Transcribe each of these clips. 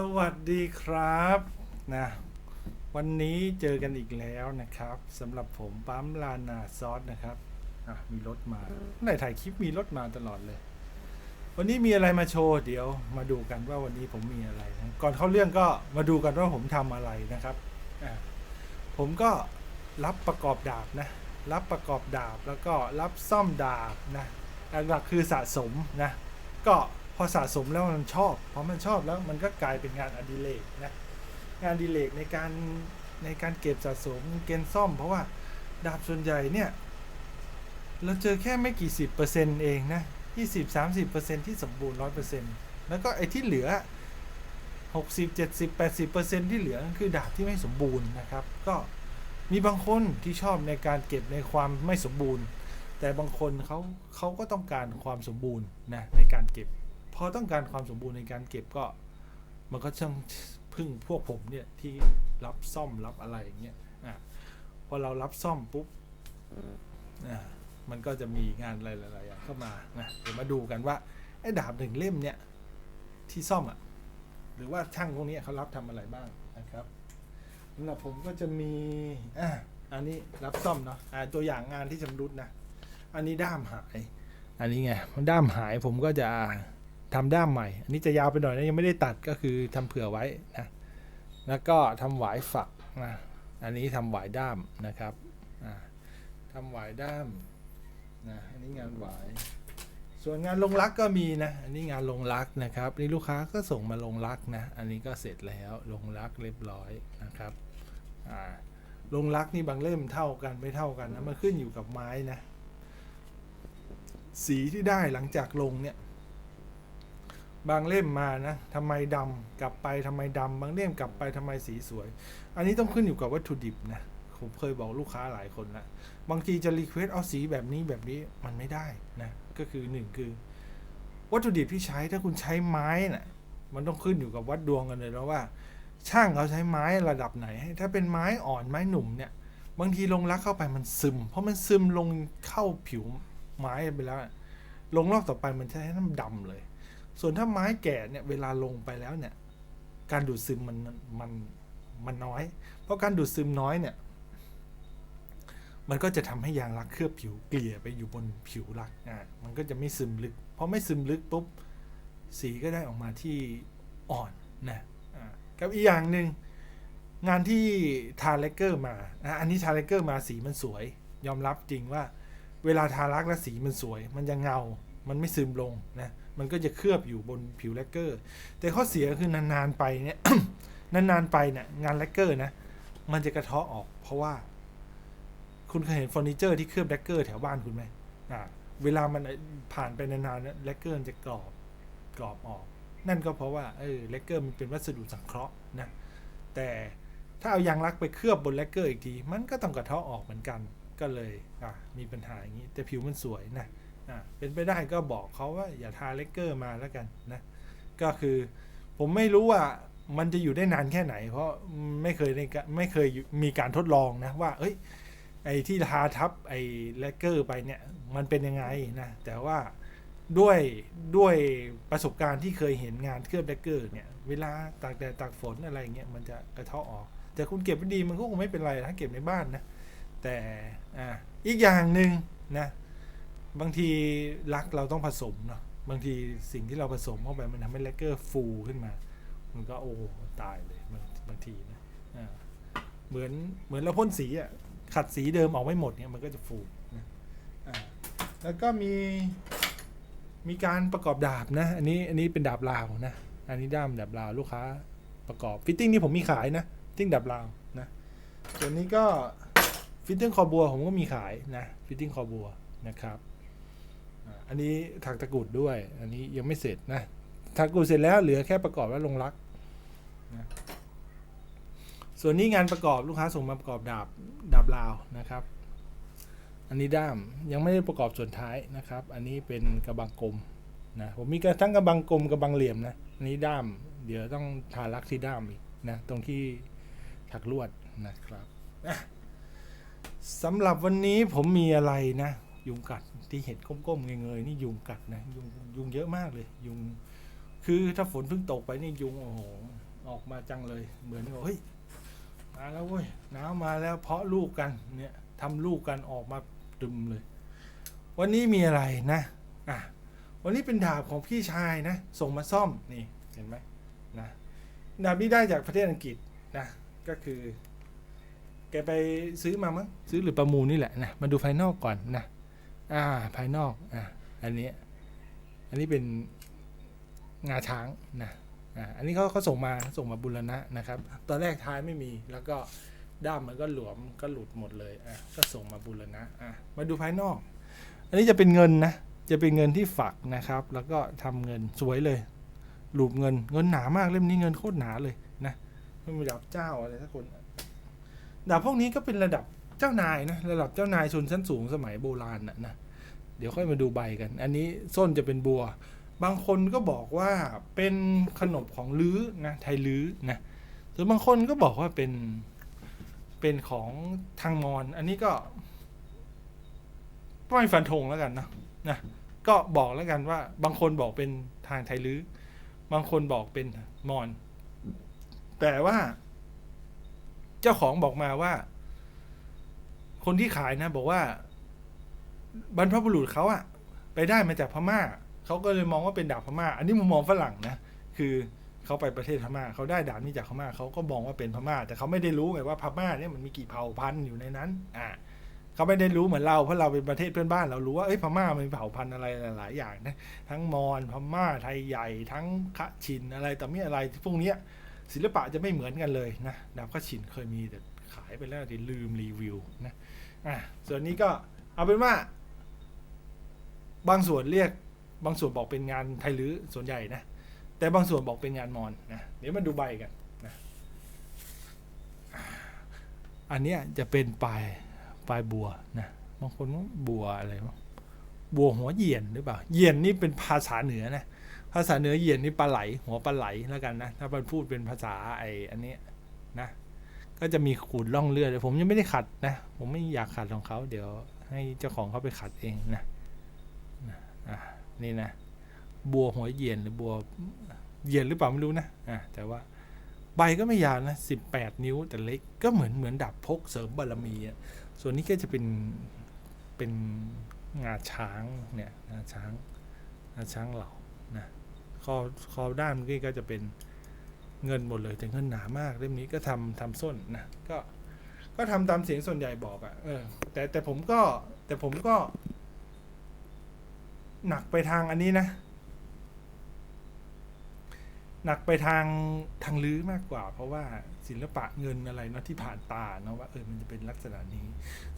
สวัสดีครับนะวันนี้เจอกันอีกแล้วนะครับสำหรับผมปั๊มลานาซอสนะครับอะมีรถมาในถ่ายคลิปมีรถมาตลอดเลย วันนี้มีอะไรมาโชว์เดี๋ยวมาดูกันว่าวันนี้ผมมีอะไรนะก่อนเข้าเรื่องก็มาดูกันว่าผมทำอะไรนะครับอะผมก็รับประกอบดาบนะรับประกอบดาบแล้วก็รับซ่อมดาบนะหลักๆคือสะสมนะก็ พอสะสมแล้วมันชอบพอมันชอบแล้วมันก็กลายเป็นงานอดิเรกนะงานอดิเรกในการในการเก็บสะสมเกณฑ์ซ่อม เพราะว่าดาบส่วนใหญ่เนี่ยเราเจอแค่ไม่กี่สิบเปอร์เซ็นต์เองนะยี่สิบสามสิบเปอร์เซ็นที่สมบูรณ์ร้อยเปอร์เซ็นต์แล้วก็ไอ้ที่เหลือหกสิบเจ็ดสิบแปดสิบเปอร์เซ็นที่เหลือคือดาบที่ไม่สมบูรณ์นะครับ ก็มีบางคนที่ชอบในการเก็บในความไม่สมบูรณ์ แต่บางคนเขาเขาก็ต้องการความสมบูรณ์นะในการเก็บ พอต้องการความสมบูรณ์ในการเก็บก็ มันก็ช่างพึ่งพวกผมเนี่ยที่รับซ่อมรับอะไรอย่างเงี้ยอะพอเรารับซ่อมปุ๊บอะมันก็จะมีงานอะไรหลายๆอย่างเข้ามานะเดี๋ยวมาดูกันว่าไอ้ดาบหนึ่งเล่มเนี่ยที่ซ่อมอะหรือว่าช่างพวกนี้เขารับทำอะไรบ้างนะครับสำหรับผมก็จะมีอะอันนี้รับซ่อมเนาะอะตัวอย่างงานที่ชำรุดนะ อันนี้ด้ามหาย อันนี้ไงด้ามหายผมก็จะ ทำด้ามใหม่ อันนี้จะยาวไปหน่อยนะยังไม่ได้ตัดก็คือทำเผื่อไว้นะแล้วก็ทำหวายฝักนะอันนี้ทำหวายด้ามนะครับอ่าทำหวายด้ามนะอันนี้งานหวาย ส่วนงานลงรักก็มีนะอันนี้งานลงรักนะครับนี่ลูกค้าก็ส่งมาลงรักนะอันนี้ก็เสร็จแล้วลงรักเรียบร้อยนะครับอ่าลงรักนี่บางเล่มเท่ากันไม่เท่ากันนะมันขึ้นอยู่กับไม้นะสีที่ได้หลังจากลงเนี่ย บางเล่มมานะทำไมดำกลับไปทำไมดำบางเล่มกลับไปทำไมสีสวย อันนี้ต้องขึ้นอยู่กับวัตถุดิบนะผมเคยบอกลูกค้าหลายคนละบางทีจะรีเควสเอาสีแบบนี้แบบนี้มันไม่ได้นะก็คือหนึ่งคือ วัตถุดิบที่ใช้ถ้าคุณใช้ไม้น่ะมันต้องขึ้นอยู่กับวัดดวงกันเลยแล้วว่า ช่างเขาใช้ไม้ระดับไหน ถ้าเป็นไม้อ่อนไม้หนุ่มเนี่ย บางทีลงรักเข้าไปมันซึม เพราะมันซึมลงเข้าผิวไม้ไปแล้ว ลงรอบต่อไปมันจะให้น้ำดำเลย ส่วนถ้าไม้แก่เนี่ยเวลาลงไปแล้วเนี่ย การดูดซึมมันมันมันน้อย เพราะการดูดซึมน้อยเนี่ย มันก็จะทำให้ยางรักเคลือบผิวเกลี่ยไปอยู่บนผิวรักอะมันก็จะไม่ซึมลึกพอไม่ซึมลึกปุ๊บสีก็ได้ออกมาที่อ่อนนะอะกับอีกอย่างหนึ่งงานที่ทาเลกเกอร์มานะอันนี้ทาเลกเกอร์มาสีมันสวย ยอมรับจริงว่า เวลาทาลักแล้วสีมันสวย มันจะเงา มันไม่ซึมลงนะมันก็จะเคลือบอยู่บนผิวเลกเกอร์ แต่ข้อเสียคือนานๆไปเนี่ยนานๆไปเนี่ยงานเลกเกอร์นะมันจะกระเทาะออกเพราะว่า คุณเคยเห็นเฟอร์นิเจอร์ที่เคลือบเลกเกอร์แถวบ้านคุณไหมอ่าเวลามันผ่านไปนานๆเนี่ยเลกเกอร์มันจะกรอบกรอบออก นั่นก็เพราะว่าเออเลกเกอร์มันเป็นวัสดุสังเคราะห์นะแต่ถ้าเอายางรักไปเคลือบบนแลกเกอร์อีกที มันก็ต้องกระเทาะออกเหมือนกันก็เลยอะมีปัญหาอย่างนี้ แต่ผิวมันสวยนะ เป็นไปได้ก็บอกเขาว่าอย่าทาแลกเกอร์มาแล้วกันนะก็คือผมไม่รู้ว่ามันจะอยู่ได้นานแค่ไหน เพราะไม่เคยในไม่เคยมีการทดลองนะว่า เอ้ย ไอ้ที่ทาทับไอ้แลกเกอร์ไปเนี่ย มันเป็นยังไงนะแต่ว่าด้วยด้วยประสบการณ์ที่เคยเห็นงานเคลือบแลกเกอร์เนี่ยเวลาตากแดดตากฝนอะไรเงี้ยมันจะกระเทาะออก แต่คุณเก็บไว้ดีมันก็คงไม่เป็นไรถ้าเก็บในบ้านนะแต่อ่าอีกอย่างหนึ่งนะ บางทีรักเราต้องผสมเนาะบางทีสิ่งที่เราผสมเข้าไปมันทำให้แลกเกอร์ฟูขึ้นมา มันก็โอ้ตายเลยบางบางทีนะเหมือนเหมือนเราพ่นสีอะขัดสีเดิมออกไม่หมดเนี่ยมันก็จะฟูนะแล้วก็มีมีการประกอบดาบนะ อันนี้อันนี้เป็นดาบลาวนะ อันนี้ด้ามดาบลาวลูกค้าประกอบฟิตติ้งนี่ผมมีขายนะฟิตติ้งดาบลาวนะส่วนนี้ก็ฟิตติ้งคอบัวผมก็มีขายนะฟิตติ้งคอบัวนะครับ อันนี้ถักตะกุดด้วย อันนี้ยังไม่เสร็จนะถักตะกุดเสร็จแล้วเหลือแค่ประกอบแล้วลงรักนะส่วนนี้งานประกอบลูกค้าส่งมาประกอบดาบดาบลาวนะครับ อันนี้ด้ามยังไม่ได้ประกอบส่วนท้ายนะครับ อันนี้เป็นกระบังกลมนะผมมีกระทั้งกระบังกลมกระบังเหลี่ยมนะอันนี้ด้ามเดี๋ยวต้องทาลักที่ด้ามอีกนะตรงที่ถักลวดนะครับสำหรับวันนี้ผมมีอะไรนะ ยุงกัดที่เห็นก้มๆเงยๆนี่ยุงกัดนะยุงยุงเยอะมากเลย ยุง คือถ้าฝนเพิ่งตกไปนี่ยุงโอ้โหออกมาจังเลย เหมือนกับเฮ้ยมาแล้วเว้ยหนาวมาแล้วเพาะลูกกันเนี่ยทำลูกกันออกมาดึมเลย วันนี้มีอะไรนะอะวันนี้เป็นดาบของพี่ชายนะส่งมาซ่อมนี่เห็นไหมนะดาบนี้ได้จากประเทศอังกฤษนะก็คือ แกไปซื้อมามั้งซื้อหรือประมูลนี่แหละนะมาดูภายนอกก่อนนะ อ่า ภายนอก อะ อันนี้ อันนี้เป็นงาช้างนะอ่าอันนี้เขาเขาส่งมาส่งมาบุรณะนะครับ ตอนแรกท้ายไม่มี แล้วก็ด้ามมันก็หลวมก็หลุดหมดเลย อะ ก็ส่งมาบุรณะ อะ มาดูภายนอก อันนี้จะเป็นเงินนะ จะเป็นเงินที่ฝักนะครับ แล้วก็ทำเงินสวยเลยหลูบเงิน เงินหนามากเล่มนี้เงินโคตรหนาเลยนะไม่มีดับเจ้าอะไรสักคนดาบพวกนี้ก็เป็นระดับ เจ้านายนะระดับเจ้านายชนชั้นสูงสมัยโบราณนะนะเดี๋ยวค่อยมาดูใบกัน อันนี้ส้นจะเป็นบัว บางคนก็บอกว่าเป็นขนบของลื้อนะไทยลื้อนะหรือบางคนก็บอกว่าเป็นเป็นของทางมอญอันนี้ก็ไม่ฟันธงแล้วกันนะนะก็บอกแล้วกันว่า บางคนบอกเป็นทางไทยลื้อบางคนบอกเป็นมอญแต่ว่า เจ้าของบอกมาว่า คนที่ขายนะ บอกว่า บรรพบุรุษเขาอะไปได้มาจากพม่าเขาก็เลยมองว่าเป็นดาบพม่า อันนี้มุมมองฝรั่งนะคือเขาไปประเทศพม่าเขาได้ดาบนี้จากพม่าเขาก็มองว่าเป็นพม่า แต่เขาไม่ได้รู้ไงว่าพม่าเนี่ยมันมีกี่เผ่าพันธุ์อยู่ในนั้น อ่าเขาไม่ได้รู้เหมือนเราเพราะเราเป็นประเทศเพื่อนบ้านเรารู้ว่าเอ้ยพม่ามันมีเผ่าพันธุ์อะไรหลาย ๆ อย่างนะทั้งมอญพม่าไทยใหญ่ ทั้งคะชินอะไรแต่ไม่อะไรพวกเนี้ยศิลปะจะไม่เหมือนกันเลยนะดาบคะชินเคยมีแต่ายไปแล้วที่ลืมรีวิวนะอะส่วนนี้ก็เอาเป็นว่า บางส่วนเรียกบางส่วนบอกเป็นงานไทยลื้อส่วนใหญ่นะ แต่บางส่วนบอกเป็นงานมอญนะเดี๋ยวมาดูใบกันนะอันนี้จะเป็นปลายปลายบัวนะบางคนว่าบัวอะไรบัวหัวเหยียนหรือเปล่าเหยียนนี่เป็นภาษาเหนือนะภาษาเหนือเหยียนนี่ปลาไหล หัวปลาไหลแล้วกันนะ ถ้ามันพูดเป็นภาษาไอ้อันนี้นะ ก็จะมีขูดล่องเลือดผมยังไม่ได้ขัดนะ ผมไม่อยากขัดของเขาเดี๋ยวให้เจ้าของเขาไปขัดเองนะอะนี่นะ บัวหัวเยียนหรือบัวเยียนหรือเปล่าไม่รู้นะอะแต่ว่าใบก็ไม่ยาวนะสิบแปดนิ้วแต่เล็กก็เหมือนเหมือนดาบพกเสริมบารมีอะส่วนนี้ก็จะเป็นเป็นงาช้างเนี่ยงาช้างงาช้างเหล่านะคอคอด้านนี้ก็จะเป็น เงินหมดเลยแต่เงินหนามากเล่มนี้ก็ทำทำส้นนะก็ก็ทำตามเสียงส่วนใหญ่บอกอะ่ะเออ แต่แต่ผมก็ แต่ผมก็ หนักไปทางอันนี้นะ หนักไปทางทางลื้อมากกว่า เพราะว่าศิลปะเงินอะไรเนาะที่ผ่านตาเนาะว่าเออมันจะเป็นลักษณะนี้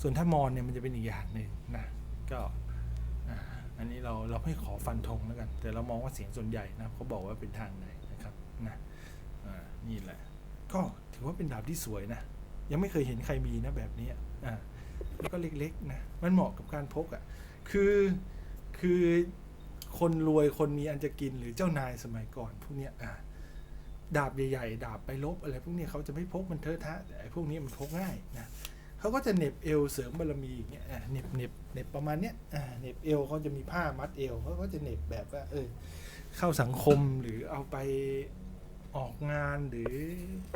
ส่วนถ้ามอนเนี่ยมันจะเป็นอีกอย่างหนึ่งนะก็อันนี้เราเราไม่ขอฟันธงแล้วกัน แต่เรามองว่าเสียงส่วนใหญ่นะเขาบอกว่าเป็นทางไหนนะครับนะ อ่านี่แหละ ก็ถือว่าเป็นดาบที่สวยนะ ยังไม่เคยเห็นใครมีนะแบบนี้อ่าแล้วก็เล็กๆนะมันเหมาะกับการพกอะ่ะคือคือคนรวยคนมีอันจะกินหรือเจ้านายสมัยก่อนพวกเนี้ยอะดาบใหญ่ๆ ดาบไปลบอะไรพวกเนี้ยเขาจะไม่พกมันเทอะทะแต่ไอ้พวกนี้มันพกง่ายนะเขาก็จะเน็บเอวเสริมบารมีอย่างเงี้ยเน็บเน็บเน็บประมาณเนี้ยเน็บเอวเขาจะมีผ้ามัดเอวเขาก็จะเน็บแบบว่าเออเข้าสังคมหรือเอาไป ออกงานหรือ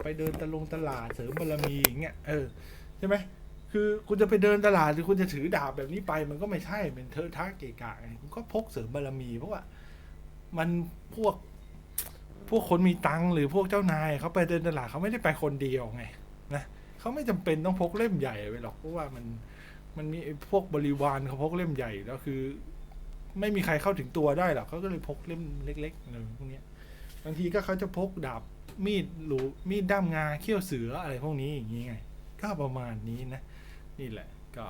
ไปเดินตะลงตลาดเสริมบารมีอย่างเงี้ยเออใช่ไหมคือคุณจะไปเดินตลาดหรือคุณจะถือดาบแบบนี้ไป มันก็ไม่ใช่เป็นเทอะทะเกะกะไงคุณก็พกเสริมบารมี เพราะว่ามันพวกพวกคนมีตังหรือพวกเจ้านายเขาไปเดินตลาดเขาไม่ได้ไปคนเดียวไงนะเขาไม่จำเป็นต้องพกเล่มใหญ่ไปหรอกเพราะว่ามันมันมีพวกบริวารเขาพกเล่มใหญ่แล้วคือ ไม่มีใครเข้าถึงตัวได้หรอกเขาก็เลยพกเล่มเล็กๆอะไรพวกนี้ บางทีก็เขาจะพกดาบมีดหรือมีดด้ามงาเขี้ยวเสืออะไรพวกนี้อย่างนี้ไง ก็ประมาณนี้นะ นี่แหละก็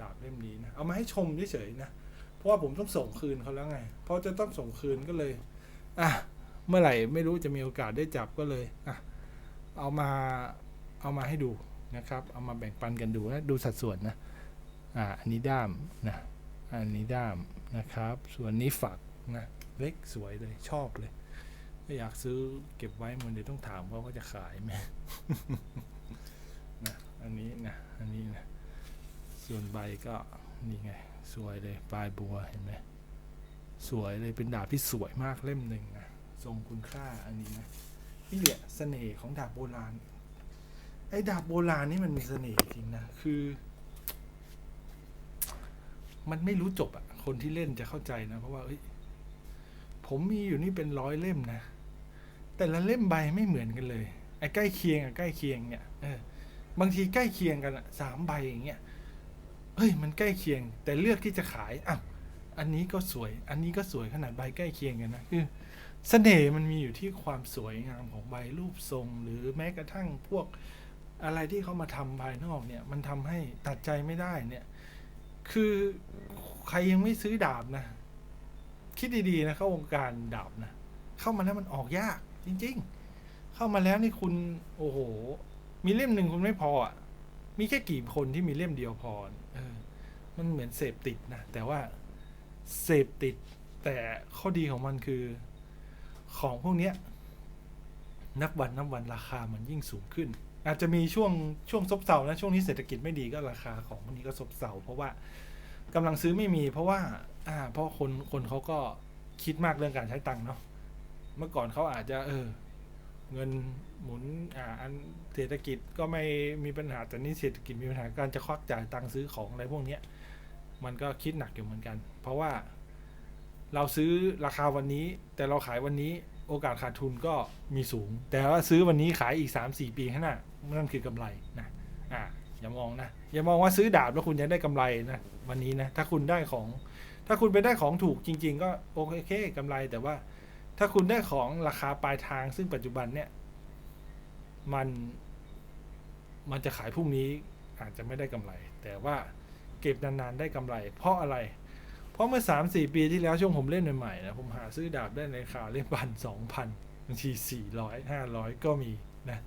ดาบเล่มนี้นะ เอามาให้ชมเฉยๆนะ เพราะว่าผมต้องส่งคืนเขาแล้วไงพอจะต้องส่งคืนก็เลย อะ เมื่อไหร่ไม่รู้จะมีโอกาสได้จับก็เลย อะ เอามา เอามาให้ดูนะครับ เอามาแบ่งปันกันดูนะ ดูสัดส่วนนะ อ่า อันนี้ด้ามนะ อันนี้ด้ามนะครับ ส่วนนี้ฝักนะ เล็กสวยเลย ชอบเลย ก็อยากซื้อเก็บไว้มันเดี๋ยวต้องถามเขาว่าจะขายไหมนะอันนี้นะอันนี้นะส่วนใบก็นี่ไง สวยเลยปลายบัวเห็นไหมสวยเลยเป็นดาบที่สวยมากเล่มหนึ่งนะทรงคุณค่าอันนี้นะนี่แหละเสน่ห์ของดาบโบราณ ไอ้ดาบโบราณนี่มันมีเสน่ห์จริงนะคือ มันไม่รู้จบอะคนที่เล่นจะเข้าใจนะ เพราะว่าเอ้ยผมมีอยู่นี่เป็นร้อยเล่มนะ แต่ละเล่มใบไม่เหมือนกันเลยไอ้ใกล้เคียงอะใกล้เคียงเนี่ยเออบางทีใกล้เคียงกันอะสามใบอย่างเงี้ยเฮ้ยมันใกล้เคียง แต่เลือกที่จะขายอ้าวอันนี้ก็สวย อันนี้ก็สวยขนาดใบใกล้เคียงกันนะคือเสน่ห์มันมีอยู่ที่ความสวยงามของใบรูปทรง หรือแม้กระทั่งพวกอะไรที่เขามาทำภายนอกเนี่ย มันทำให้ตัดใจไม่ได้เนี่ย คือใครยังไม่ซื้อดาบนะ คิดดีๆนะเข้าวงการดาบนะ เข้ามาแล้วมันออกยาก จริง ๆ เข้ามาแล้วนี่คุณ โอ้โห มีเล่มหนึ่งคุณไม่พออะ มีแค่กี่คนที่มีเล่มเดียวพอเออมันเหมือนเสพติดนะ แต่ว่าเสพติด แต่ข้อดีของมันคือของพวกเนี้ย นับวันนับวันราคามันยิ่งสูงขึ้น อาจจะมีช่วงช่วงซบเซานะช่วงนี้เศรษฐกิจไม่ดีก็ราคาของพวกนี้ก็ซบเซาเพราะว่ากำลังซื้อไม่มี เพราะว่า อ่า เพราะคนคนเขาก็คิดมากเรื่องการใช้ตังค์เนาะ เมื่อก่อนเขาอาจจะ เออ เงินหมุนอ่าอันเศรษฐกิจก็ไม่มีปัญหาแต่นี่เศรษฐกิจมีปัญหาการจะควักจ่ายตังค์ซื้อของอะไรพวกเนี้ย มันก็คิดหนักอยู่เหมือนกัน เพราะว่าเราซื้อราคาวันนี้ แต่เราขายวันนี้โอกาสขาดทุนก็มีสูง แต่ว่าซื้อวันนี้ขายอีก 3 4 ปีข้างหน้านั่นคือกำไรนะอ่าอย่ามองนะ อย่ามองว่าซื้อดาบแล้วคุณจะได้กำไรนะวันนี้นะถ้าคุณได้ของ ถ้าคุณไปได้ของถูกจริง ๆ ก็โอเคกำไรแต่ว่า ถ้าคุณได้ของราคาปลายทางซึ่งปัจจุบันเนี่ย มันมันจะขายพรุ่งนี้อาจจะไม่ได้กำไร แต่ว่าเก็บนานๆได้กำไร เพราะอะไร เพราะเมื่อสามสี่ปีที่แล้วช่วงผมเล่นใหม่ๆนะผมหาซื้อดาบได้ในราคาเล่มพันสองพันบางทีสี่ร้อยห้าร้อยก็มีนะ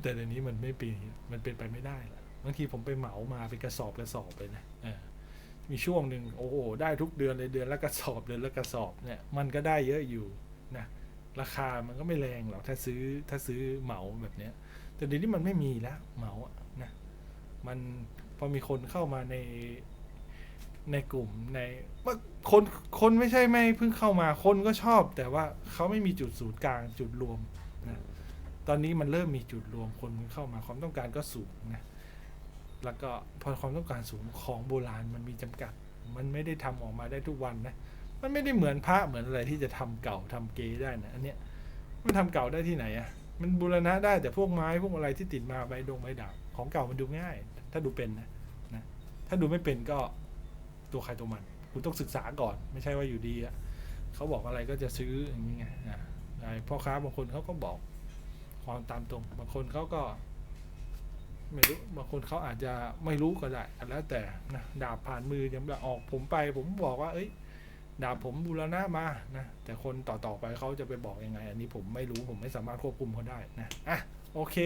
แต่เดี๋ยวนี้มันไม่ปีมันเป็นไปไม่ได้ละบางทีผมไปเหมามาเป็นกระสอบกระสอบไปนะเออ มีช่วงหนึ่งโอ้โหได้ทุกเดือนเลยเดือนละกระสอบเดือนละกระสอบเนี่ยมันก็ได้เยอะอยู่นะราคามันก็ไม่แรงหรอกถ้าซื้อถ้าซื้อเหมาแบบเนี้ย แต่เดี๋ยวนี้มันไม่มีแล้วเหมาอะนะมันพอมีคนเข้ามาในในกลุ่มในคนคนไม่ใช่ไม่เพิ่งเข้ามาคนก็ชอบ แต่ว่าเขาไม่มีจุดศูนย์กลางจุดรวมนะตอนนี้มันเริ่มมีจุดรวมคนเข้ามาความต้องการก็สูงนะ แล้วก็พอความต้องการสูงของโบราณมันมีจำกัด มันไม่ได้ทำออกมาได้ทุกวันนะ มันไม่ได้เหมือนพระเหมือนอะไรที่จะทำเก่าทำเกได้นะอันเนี้ยมันทำเก่าได้ที่ไหนอะมันบูรณะได้แต่พวกไม้พวกอะไรที่ติดมาใบดงใบดาบของเก่ามันดูง่าย ถ้าดูเป็นนะนะถ้าดูไม่เป็นก็ตัวใครตัวมันคุณต้องศึกษาก่อน ไม่ใช่ว่าอยู่ดีอะเขาบอกอะไรก็จะซื้ออย่างนี้ไงอ่าไอ้พ่อค้าบางคนเขาก็บอกความตามตรงบางคนเขาก็ ไม่รู้บางคนเขาอาจจะไม่รู้ก็ได้แล้วแต่นะดาบผ่านมือยังแบบออกผมไป ผมบอกว่า เอ้ย ดาบผมบูรณะมานะแต่คนต่อๆไปเขาจะไปบอกยังไง อันนี้ผมไม่รู้ผมไม่สามารถควบคุมเขาได้นะอะโอเค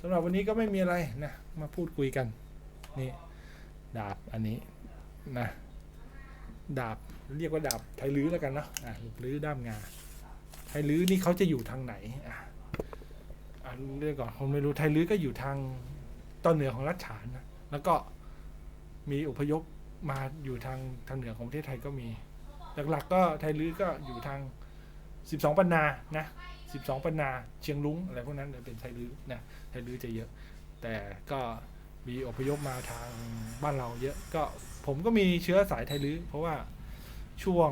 สำหรับวันนี้ก็ไม่มีอะไรนะมาพูดคุยกันนี่ดาบอันนี้นะดาบเรียกว่าดาบไทลื้อแล้วกันเนาะอะลื้อด้ามงาไทลื้อนี่เขาจะอยู่ทางไหนอะอันเรื่องก่อนคนไม่รู้ไทลื้อก็อยู่ทาง ตอนเหนือของรัชฉานนะแล้วก็มีอพยพมาอยู่ทางทางเหนือของประเทศไทยก็มี หลักๆก็ไทลื้อก็อยู่ทางสิบสองปันนานะสิบสองปันนาเชียงรุ้งอะไรพวกนั้นเป็นไทลื้อนะไทลื้อจะเยอะ แต่ก็มีอพยพมาทางบ้านเราเยอะก็ผมก็มีเชื้อสายไทลื้อเพราะว่าช่วง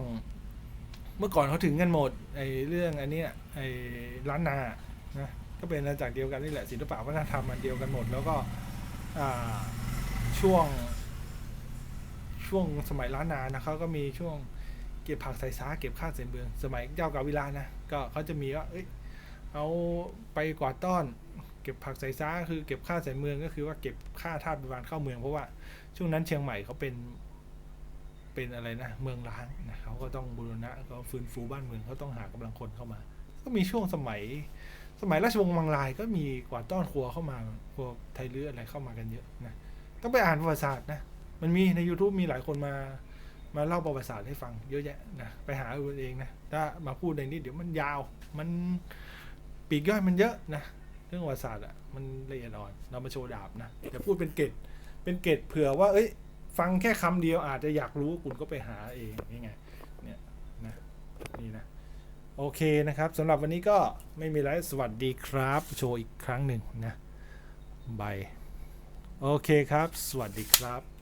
เมื่อก่อนเขาถึงกันหมดไอ้เรื่องอันนี้ไอ้ล้านนานะก็เป็นอาณากเดียวกันนี่แหละศิลปะวัฒนธรรมมันเดียวกันหมด แล้วก็ ช่วง ช่วงสมัยล้านนานะเขาก็มีช่วงเก็บผักใส่ซาเก็บข้าวเสนเบือง สมัยเจ้ากาวิลานะก็เขาจะมีว่าเอ้ยเอาไปกวาดต้อน เก็บผักใส่ซาคือเก็บค่าใส่เมืองก็คือว่าเก็บค่าทาสบริวารเข้าเมืองเพราะว่าช่วงนั้นเชียงใหม่เขาเป็นเป็นอะไรนะเมืองร้างนะเขาก็ต้องบูรณะก็ฟื้นฟูบ้านเมืองเขาต้องหากำลังคนเข้ามา ก็มีช่วงสมัย สมัยราชวงศ์มังลายก็มีกวาดต้อนครัวเข้ามาพวกไทยเรืออะไรเข้ามากันเยอะนะต้องไปอ่านประวัติศาสตร์นะมันมีใน YouTube มีหลายคนมามาเล่าประวัติศาสตร์ให้ฟังเยอะแยะนะไปหาเอาเองนะถ้ามาพูดในนี้เดี๋ยวมันยาวมันปีกย่อยมันเยอะนะเรื่องประวัติศาสตร์อะมันละเอียดอ่อนเรามาโชว์ดาบนะอย่พูดเป็นเกตเป็นเกตเผื่อว่า เอ้ย ฟังแค่คำเดียวอาจจะอยากรู้คุณก็ไปหาเองนี่ไงเนี่ยนะนี่นะ โอเคนะครับสำหรับวันนี้ก็ไม่มีอะไรสวัสดีครับ โชว์อีกครั้งหนึ่งนะบายโอเคครับ สวัสดีครับ